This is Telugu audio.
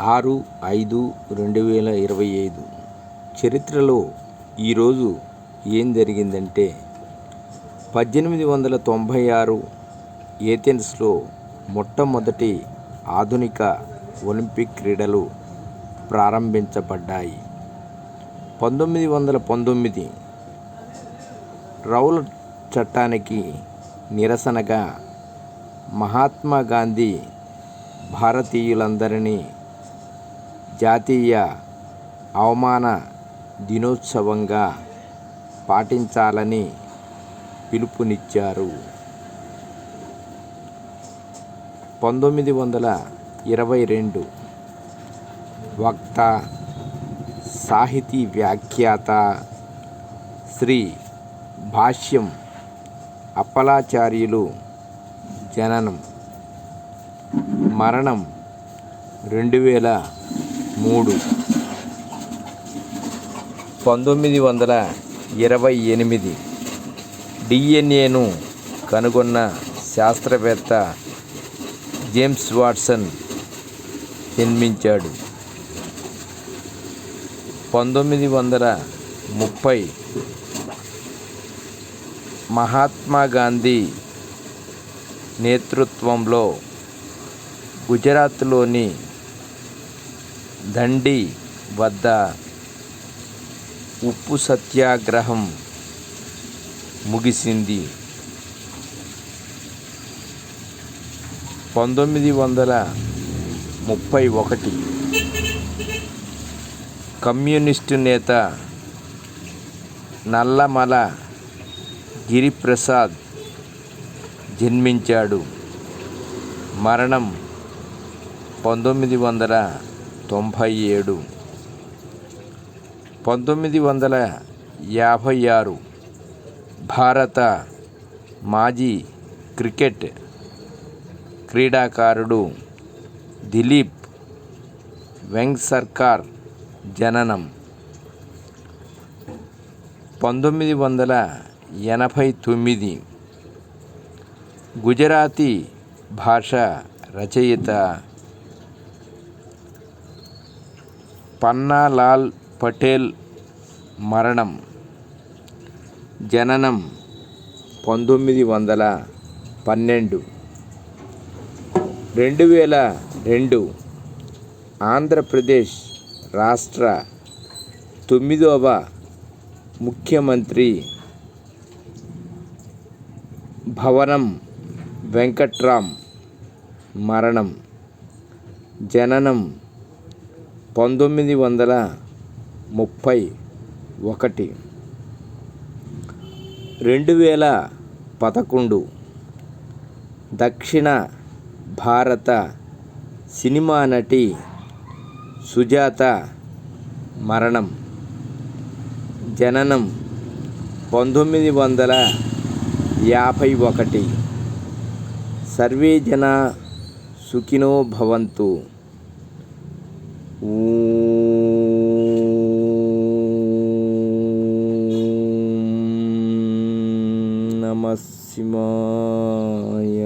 ఆరు ఐదు రెండు వేల ఇరవై ఐదు చరిత్రలో ఈరోజు ఏం జరిగిందంటే పద్దెనిమిది వందల తొంభై ఆరు ఏథెన్స్లో మొట్టమొదటి ఆధునిక ఒలింపిక్ క్రీడలు ప్రారంభించబడ్డాయి. పంతొమ్మిది వందల పంతొమ్మిది రౌల చట్టానికి నిరసనగా మహాత్మా గాంధీ భారతీయులందరినీ జాతీయ అవమాన దినోత్సవంగా పాటించాలని పిలుపునిచ్చారు. పంతొమ్మిది వందల ఇరవై రెండు వక్త సాహితీ వ్యాఖ్యాత శ్రీ భాష్యం అప్పలాచార్యులు జననం మరణం రెండు వేల మూడు. పంతొమ్మిది వందల ఇరవై ఎనిమిది. డిఎన్ఏను కనుగొన్న శాస్త్రవేత్త జేమ్స్ వాట్సన్ జన్మించాడు. పంతొమ్మిది వందల ముప్పై మహాత్మా గాంధీ నేతృత్వంలో గుజరాత్లోని దండి వద్ద ఉప్పు సత్యాగ్రహం ముగిసింది. పంతొమ్మిది వందల ముప్పై ఒకటి. కమ్యూనిస్టు నేత నల్లమల గిరిప్రసాద్ జన్మించాడు. మరణం పంతొమ్మిది వందల తొంభై ఏడు. పంతొమ్మిది వందల యాభై ఆరు. భారత మాజీ క్రికెట్ క్రీడాకారుడు దిలీప్ వెంగ్సర్కార్ జననం. పంతొమ్మిది వందల ఎనభై తొమ్మిది. గుజరాతీ భాష రచయిత పన్నాలాల్ పటేల్ మరణం. జననం పంతొమ్మిది వందల పన్నెండు. రెండు వేల రెండు ఆంధ్రప్రదేశ్ రాష్ట్ర తొమ్మిదవ ముఖ్యమంత్రి భవనం వెంకట్రామ్ మరణం. జననం పంతొమ్మిది వందల ముప్పై ఒకటి. రెండు వేల పదకొండు. దక్షిణ భారత సినిమా నటి సుజాత మరణం. జననం పంతొమ్మిది వందల యాభై ఒకటి. సర్వే జన సుఖినో భవంతు. ॐ नमः शिवाय